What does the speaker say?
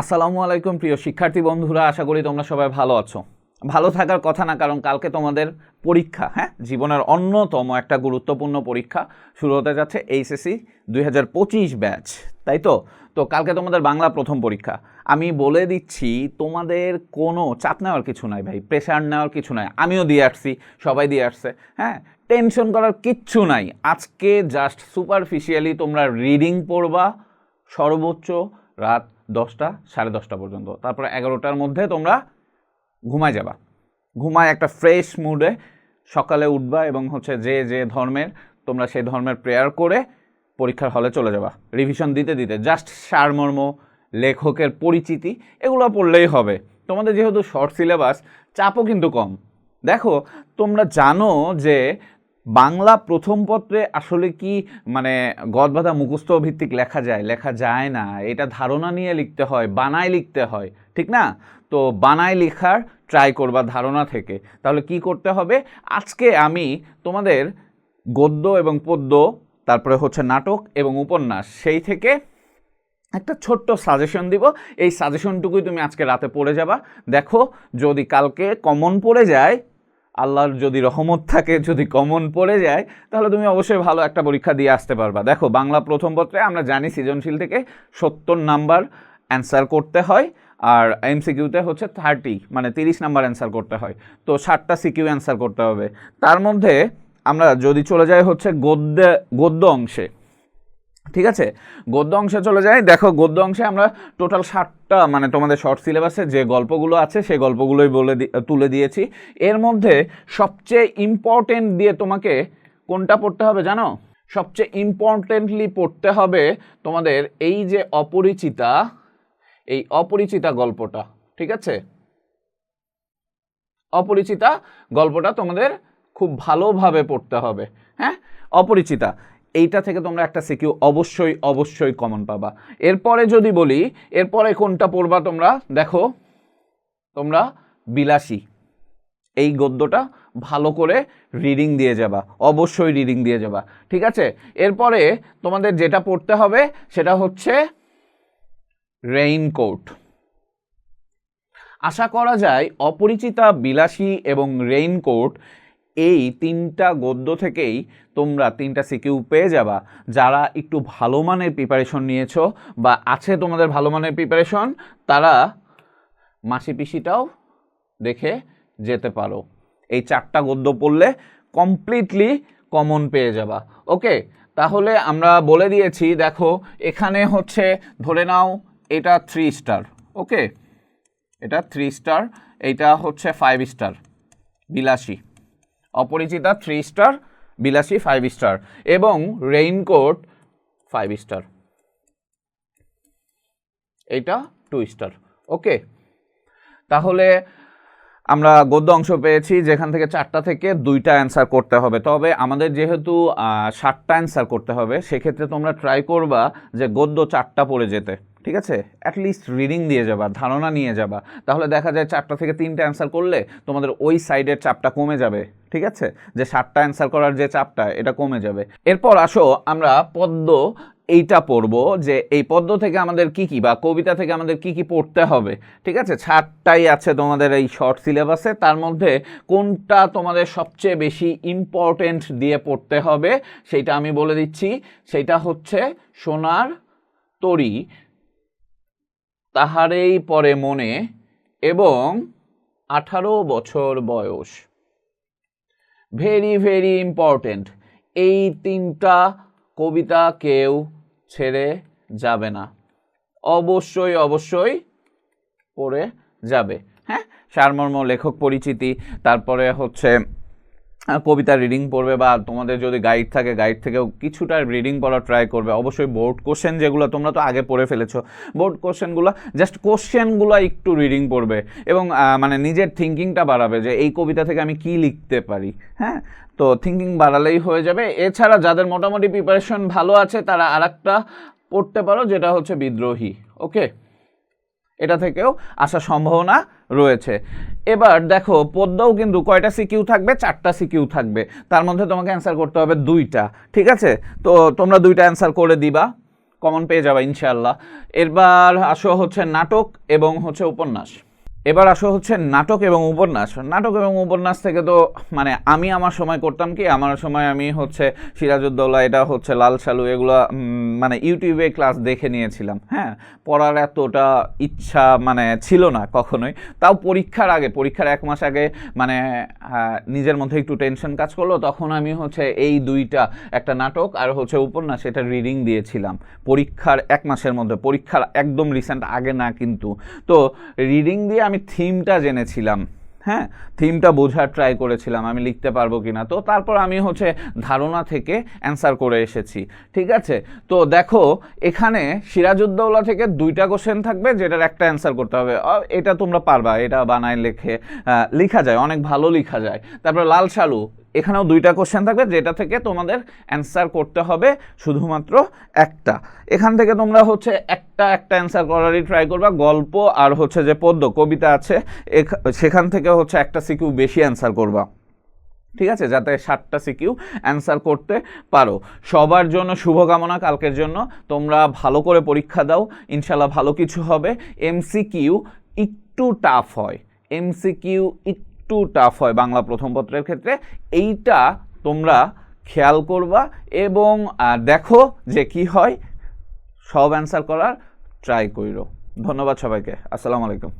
আসসালামু আলাইকুম, প্রিয় শিক্ষার্থী বন্ধুরা। আশা করি তোমরা সবাই ভালো আছো। ভালো থাকার কথা না, কারণ কালকে তোমাদের পরীক্ষা হ্যাঁ জীবনের অন্যতম একটা গুরুত্বপূর্ণ পরীক্ষা শুরু হতে যাচ্ছে এইচএসসি দুই হাজার পঁচিশ ব্যাচ, তাই তো? তো কালকে তোমাদের বাংলা প্রথম পরীক্ষা। আমি বলে দিচ্ছি, তোমাদের কোনো চাপ নেওয়ার কিছু নাই ভাই প্রেশার নেওয়ার কিছু নাই। আমিও দিয়ে আসছি, সবাই দিয়ে আসছে হ্যাঁ? টেনশন করার কিচ্ছু নাই। আজকে জাস্ট সুপারফিশিয়ালি তোমরা রিডিং পড়বা, সর্বোচ্চ রাত দশটা, সাড়ে দশটা পর্যন্ত। তারপরে এগারোটার মধ্যে তোমরা ঘুমায় যাবা। ঘুমায় একটা ফ্রেশ মুডে সকালে উঠবা এবং হচ্ছে যে যে ধর্মের, তোমরা সেই ধর্মের প্রেয়ার করে পরীক্ষার হলে চলে যাবা। রিভিশন দিতে দিতে। জাস্ট সারমর্ম, লেখকের পরিচিতি, এগুলো পড়লেই হবে। তোমাদের যেহেতু শর্ট সিলেবাস চাপও কিন্তু কম। দেখো, তোমরা জানো যে বাংলা প্রথম পত্রে আসলে কি মানে গদবাধা মুখস্থ ভিত্তিক লেখা যায় লেখা যায় না, এটা ধারণা নিয়ে লিখতে হয়, বানায় লিখতে হয়, ঠিক না? তো বানায় লেখার ট্রাই করবা ধারণা থেকে। তাহলে কি করতে হবে? আজকে আমি তোমাদের গদ্য এবং পদ্য, তারপরে হচ্ছে নাটক এবং উপন্যাস, সেই থেকে একটা ছোট্ট সাজেশন দিব। এই সাজেশনটুকুই তুমি আজকে রাতে পড়ে যাবা। দেখো, যদি কালকে কমন পড়ে যায় আল্লাহর যদি রহমত থাকে, যদি কমন পড়ে যায়, তাহলে তুমি অবশ্যই ভালো একটা পরীক্ষা দিয়ে আসতে পারবা। দেখো, বাংলা প্রথম পত্রে আমরা জানি সৃজনশীল থেকে সত্তর নাম্বার অ্যান্সার করতে হয়, আর এমসিকিউতে হচ্ছে থার্টি মানে তিরিশ নাম্বার অ্যান্সার করতে হয়। তো ষাটটা সিকিউ অ্যান্সার করতে হবে। তার মধ্যে আমরা যদি চলে যাই হচ্ছে গদ্য গদ্য অংশে। ঠিক আছে? গদ্য অংশে চলে যাই। দেখো, গদ্য অংশে আমরা টোটাল ষাটটা মানে তোমাদের শর্ট সিলেবাসে যে গল্পগুলো আছে, সেই গল্পগুলোই বলে তুলে দিয়েছি। এর মধ্যে সবচেয়ে ইম্পর্টেন্ট দিয়ে তোমাকে কোনটা পড়তে হবে জানো? সবচেয়ে ইম্পর্টেন্টলি পড়তে হবে তোমাদের এই যে অপরিচিতা, এই অপরিচিতা গল্পটা, ঠিক আছে? অপরিচিতা গল্পটা তোমাদের খুব ভালোভাবে পড়তে হবে হ্যাঁ? অপরিচিতা। এইটা থেকে তোমরা একটা সিকিউ অবশ্যই অবশ্যই কমন পাবা। এরপরে যদি বলি, এরপরে কোনটা পড়বা তোমরা? দেখো, তোমরা বিলাসী। এই গদ্যটা ভালো করে রিডিং দিয়ে যাবা, অবশ্যই রিডিং দিয়ে যাবা, ঠিক আছে? এরপরে তোমাদের যেটা পড়তে হবে, সেটা হচ্ছে রেইনকোট আশা করা যায়, অপরিচিতা বিলাসী এবং রেইনকোট এই তিনটা গদ্য থেকেই তোমরা তিনটা সিকিউ পেয়ে যাবা। যারা একটু ভালো মানের প্রিপারেশন নিয়েছো বা আছে তোমাদের ভালো মানের প্রিপারেশন তারা মাসি পিসিটাও দেখে যেতে পারো। এই চারটা গদ্য পড়লে কমপ্লিটলি কমন পেয়ে যাবা। ওকে, তাহলে আমরা বলে দিয়েছি, দেখো, এখানে হচ্ছে, ধরে নাও, এটা থ্রি স্টার ওকে? এটা থ্রি স্টার এইটা হচ্ছে ফাইভ স্টার বিলাসী। অপরিচিতা থ্রি স্টার বিলাসী ফাইভ স্টার এবং রেইনকোট ফাইভ স্টার এইটা টু স্টার ওকে তাহলে আমরা গদ্য অংশ পেয়েছি, যেখান থেকে চারটা থেকে দুইটা অ্যান্সার করতে হবে। তবে আমাদের যেহেতু ষাটটা অ্যান্সার করতে হবে, সেক্ষেত্রে তোমরা ট্রাই করবা যে গদ্য চারটা পড়ে যেতে। ঠিক আছে? অ্যাটলিস্ট রিডিং দিয়ে যাবা, ধারণা নিয়ে যাবা। তাহলে দেখা যায় চারটা থেকে তিনটা অ্যান্সার করলে তোমাদের ওই সাইডের চাপটা কমে যাবে, ঠিক আছে? যে সাতটা অ্যান্সার করার যে চাপটা, এটা কমে যাবে। এরপর আসো, আমরা পদ্ম এইটা পড়ব যে এই পদ্য থেকে আমাদের কি কি বা কবিতা থেকে আমাদের কি কি পড়তে হবে, ঠিক আছে? ছাড়টাই আছে তোমাদের এই শর্ট সিলেবাসে তার মধ্যে কোনটা তোমাদের সবচেয়ে বেশি ইম্পর্টেন্ট দিয়ে পড়তে হবে সেইটা আমি বলে দিচ্ছি। সেইটা হচ্ছে সোনার তরি। তাহারেই পরে মনে এবং আঠারো বছর বয়স। ভেরি ভেরি ইম্পর্টেন্ট এই তিনটা কবিতা কেউ ছেড়ে যাবে না। অবশ্যই অবশ্যই পড়ে যাবে। হ্যাঁ? সারমর্ম, লেখক পরিচিতি, তারপরে হচ্ছে কবিতা রিডিং পড়বে বা তোমাদের যদি গাইড থাকে গাইড থেকেও কিছুটা রিডিং পড়া ট্রাই করবে। অবশ্যই বোর্ড কোশ্চেন যেগুলো তোমরা তো আগে পড়ে ফেলেছো বোর্ড কোশ্চেনগুলো জাস্ট কোশ্চেনগুলো একটু রিডিং পড়বে এবং মানে নিজের থিঙ্কিংটা বাড়াবে যে এই কবিতা থেকে আমি কি লিখতে পারি হ্যাঁ? তো থিঙ্কিং বাড়ালেই হয়ে যাবে। এছাড়া যাদের মোটামুটি প্রিপারেশন ভালো আছে, তারা আরেকটা পড়তে পারো, যেটা হচ্ছে বিদ্রোহী ওকে এটা থেকেও আসার সম্ভাবনা রয়েছে। এবার দেখো, পদ্মাও কিন্তু কয়টা সিকিউ থাকবে? চারটা সিকিউ থাকবে। তার মধ্যে তোমাকে অ্যান্সার করতে হবে দুইটা, ঠিক আছে? তো তোমরা দুইটা অ্যান্সার করে দিবা কমন পেয়ে যাবে ইনশাল্লাহ এরবার আসো হচ্ছে নাটক এবং হচ্ছে উপন্যাস। এবার আসো হচ্ছে নাটক এবং উপন্যাস। নাটক এবং উপন্যাস থেকে তো মানে আমি আমার সময় করতাম কি? আমার সময় আমি হচ্ছে সিরাজউদ্দৌলা এটা হচ্ছে লাল সালু এগুলো মানে ইউটিউবে ক্লাস দেখে নিয়েছিলাম। হ্যাঁ পড়ার এতটা ইচ্ছা মানে ছিল না কখনোই। তাও পরীক্ষার আগে পরীক্ষার এক মাস আগে মানে আহ, নিজের মধ্যে একটু টেনশন কাজ করল। তখন আমি হচ্ছে এই দুইটা একটা নাটক আর হচ্ছে উপন্যাস এটা রিডিং দিয়েছিলাম। পরীক্ষার এক মাসের মধ্যে পরীক্ষার একদম রিসেন্ট আগে না কিন্তু। তো রিডিং দিয়ে আমি থিমটা জেনেছিলাম হ্যাঁ? থিমটা বোঝার ট্রাই করেছিলাম, আমি লিখতে পারব কি না তো তারপর আমি হচ্ছে ধারণা থেকে অ্যান্সার করে এসেছি, ঠিক আছে? তো দেখো, এখানে সিরাজউদ্দৌলা থেকে দুইটা কোশ্চেন থাকবে, যেটার একটা অ্যান্সার করতে হবে। এটা তোমরা পারবা, এটা বানায় লেখে লিখা যায়, অনেক ভালো লেখা যায়। তারপর লাল সালু এখানেও দুইটা কোশ্চেন থাকবে, যেটা থেকে তোমাদের অ্যান্সার করতে হবে শুধুমাত্র একটা। এখান থেকে তোমরা হচ্ছে একটা একটা অ্যান্সার করারই ট্রাই করবা, গল্প আর হচ্ছে যে পদ্য, কবিতা আছে সেখান থেকে হচ্ছে একটা সিকিউ বেশি অ্যান্সার করবা। ঠিক আছে? যাতে ষাটটা সিকিউ অ্যান্সার করতে পারো। সবার জন্য শুভকামনা, কালকের জন্য। তোমরা ভালো করে পরীক্ষা দাও ইনশাল্লাহ ভালো কিছু হবে। এমসিকিউ একটু টাফ হয়। এমসিকিউ একটু টাফ হয় বাংলা প্রথম পত্রের ক্ষেত্রে। এইটা তোমরা খেয়াল করবা এবং দেখো যে কি হয়। সব অ্যান্সার করার ট্রাই কইরো। ধন্যবাদ সবাইকে। আসসালামু আলাইকুম।